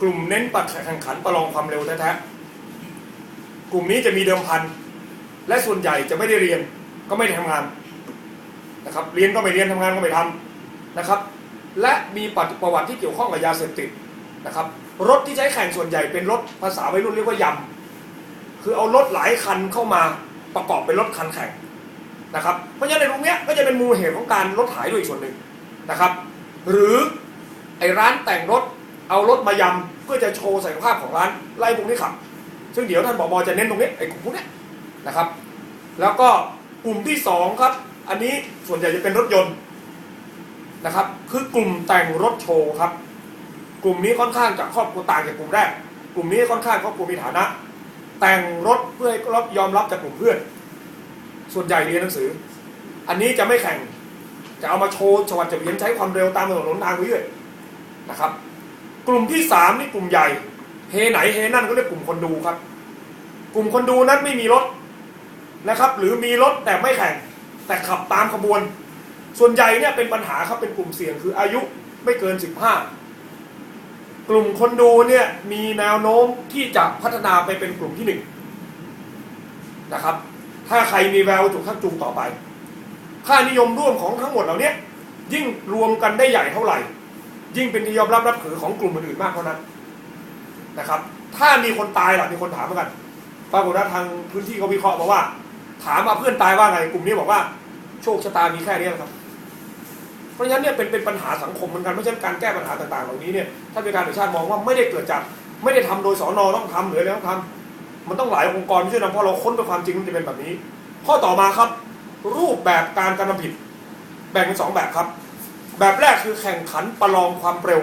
กลุ่มเน้นปัดแข่งขันประลองความเร็วแท้ๆกลุ่มนี้จะมีเดิมพัน และส่วนใหญ่จะไม่ได้เรียนก็ไม่ได้ทำงานนะครับ เรียนก็ไม่เรียนทำงานก็ไม่ทำนะครับ และมีประวัติที่เกี่ยวข้องกับยาเสพติดนะครับ รถที่ใช้แข่งส่วนใหญ่เป็นรถภาษาวัยรุ่นเรียกว่ายำคือเอารถหลายคันเข้ามาประกอบเป็นรถคันแข่งนะครับ เพราะฉะนั้นในตรงนี้ก็จะเป็นมูลเหตุของการรถหายด้วยส่วนหนึ่งนะครับ หรือไอ้ร้านแต่งรถ เอารถมายำเพื่อจะโชว์ศักยภาพของร้านไล่พวกนี้ขับ ซึ่งเดี๋ยวท่านผบจะเน้นตรงนี้ไอ้กลุ่มพวกนี้นะครับ แล้วก็กลุ่มที่สองครับ อันนี้ส่วนใหญ่จะเป็นรถยนต์นะครับ คือกลุ่มแต่งรถโชว์ครับ กลุ่มนี้ค่อนข้างจะครอบครัวต่างจากกลุ่มแรก กลุ่มนี้ค่อนข้างครอบครัวมีฐานะ แต่งรถเพื่อให้รับยอมรับจากกลุ่มเพื่อน ส่วนใหญ่เรียนหนังสือ อันนี้จะไม่แข่ง จะเอามาโชว์ชวัดเฉวียนใช้ความเร็วตามถนนหนทางไปเรื่อยนะครับ กลุ่มที่สามนี่กลุ่มใหญ่เฮไหนเฮนั่นก็เรียกกลุ่มคนดูครับ กลุ่มคนดูนั้นไม่มีรถนะครับ หรือมีรถแต่ไม่แข่งแต่ขับตามขบวน ส่วนใหญ่เนี่ยเป็นปัญหาครับเป็นกลุ่มเสี่ยงคืออายุไม่เกิน 15 กลุ่มคนดูเนี่ยมีแนวโน้มที่จะพัฒนาไปเป็นกลุ่มที่หนึ่งนะครับ ถ้าใครมีแววถูกทักจูงต่อไป ค่านิยมร่วมของทั้งหมดเหล่านี้ยิ่งรวมกันได้ใหญ่เท่าไหร่ ยิ่งเป็นที่ยอมรับรับถือของกลุ่มอื่นๆมากเท่านั้นนะครับ ถ้ามีคนตายล่ะมีคนถามเหมือนกันปรากฏว่าทางพื้นที่เขาวิเคราะห์มาว่า ถามมาเพื่อนตายว่าไงกลุ่มนี้บอกว่า โชคชะตามีแค่นี้แหละครับ เพราะฉะนั้นเนี่ยเป็นเป็นปัญหาสังคมเหมือนกันเพราะฉะนั้นการแก้ปัญหาต่างๆ เหล่านี้เนี่ยถ้าเป็นการแห่งชาติมองว่าไม่ได้เกิดจากไม่ได้ทำโดยสอนอต้องทำหรืออะไรต้องทำมันต้องหลายองค์กรช่วยนำเพราะเราค้นไปความจริงมันจะเป็นแบบนี้ ข้อต่อมาครับ รูปแบบการกระทำผิด แบ่งเป็นสองแบบครับ แบบแรกคือแข่งขันประลองความเร็ว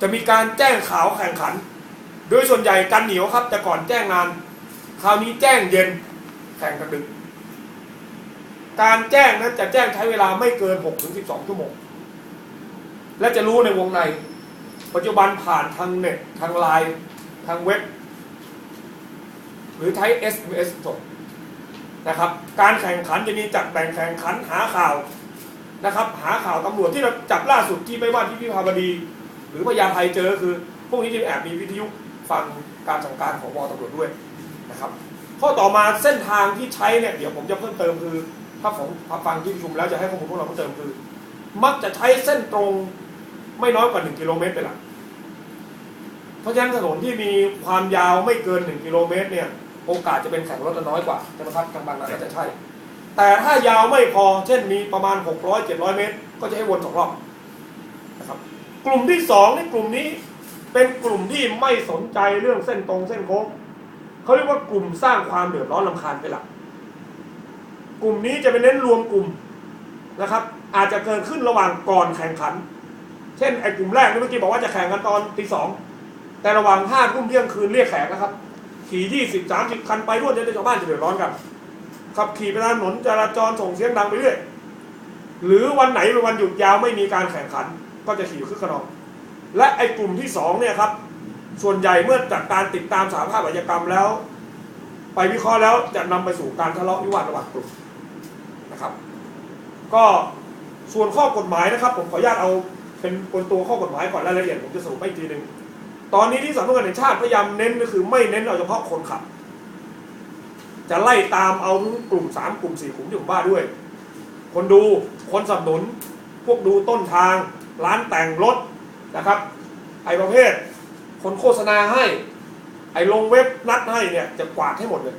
จะมีการแจ้งข่าวแข่งขัน โดยส่วนใหญ่กันเหนียวครับ แต่ก่อนแจ้งงาน คราวนี้แจ้งเย็นแข่งกันดึก การแจ้งนั้นจะแจ้งใช้เวลาไม่เกิน6ถึง12 ชั่วโมง และจะรู้ในวงใน ปัจจุบันผ่านทางเน็ต ทางไลน์ทางเว็บ หรือใช้ SMS ส่งนะครับ การแข่งขันจะมีจัดแบ่งแข่งขันหาข่าว นะครับ หาข่าวตำรวจที่เราจับล่าสุดที่ไม่ว่าที่พิพาบดี หรือพญาไทเจอคือ พวกนี้จะแอบมีวิทยุฟังการสั่งการของวตำรวจด้วยนะครับ ข้อต่อมาเส้นทางที่ใช้เนี่ยเดี๋ยวผมจะเพิ่มเติมคือถ้าผมฟังที่ประชุมแล้วจะให้ข้อมูลพวกเราเพิ่มเติมคือ มักจะใช้เส้นตรงไม่น้อยกว่า 1 กิโลเมตรเป็นหลักเพราะฉะนั้นถนนที่มีความยาวไม่เกิน 1 กิโลเมตรเนี่ยโอกาสจะเป็นแข่งรถจะน้อยกว่าใช่ไหมครับทางบางนาก็จะใช่ แต่ถ้ายาวไม่พอ เช่นมีประมาณ 600 700 เมตร ก็จะให้วนสองรอบนะครับ กลุ่มที่สองในกลุ่มนี้เป็นกลุ่มที่ไม่สนใจเรื่องเส้นตรงเส้นโค้งเขาเรียกว่ากลุ่มสร้างความเดือดร้อนลำคาญเป็นหลัก กลุ่มนี้จะเป็นเน้นรวมกลุ่มนะครับ อาจจะเกิดขึ้นระหว่างก่อนแข่งขัน เช่นไอ้กลุ่มแรกที่เมื่อกี้บอกว่าจะแข่งกันตอนตีสองแต่ระหว่างห้าทุ่มเที่ยงคืนเรียกแขกนะครับขี่ยี่สิบสามสิบคันไปรวดเดียวชาวบ้านจะเดือดร้อนกัน ขับขี่ไปตามถนนจราจรส่งเสียงดังไปเรื่อยหรือวันไหนเป็นวันหยุดยาวไม่มีการแข่งขัน ก็จะขี่คึกขนอง และไอ้กลุ่มที่สองเนี่ยครับ ส่วนใหญ่เมื่อจากการติดตามสาภาพอาชญากรรมแล้ว ไปวิเคราะห์แล้วจะนำไปสู่การทะเลาะวิวาทระหว่างกลุ่มนะครับ ก็ส่วนข้อกฎหมายนะครับ ผมขออนุญาตเอาเป็นบนตัวข้อกฎหมายก่อนรายละเอียดผมจะสรุปให้อีกทีหนึ่งตอนนี้ที่สำนักงานแห่งชาติพยายามเน้นก็คือไม่เน้นเอาเฉพาะคนขับ จะไล่ตามเอากลุ่มสามกลุ่มสี่กลุ่มที่ผมว่าด้วย คนดูคนสนับสนุน พวกดูต้นทาง ร้านแต่งรถนะครับไอ้ประเภท คนโฆษณาให้ ไอ้ลงเว็บนัดให้เนี่ยจะกวาดให้หมดเลย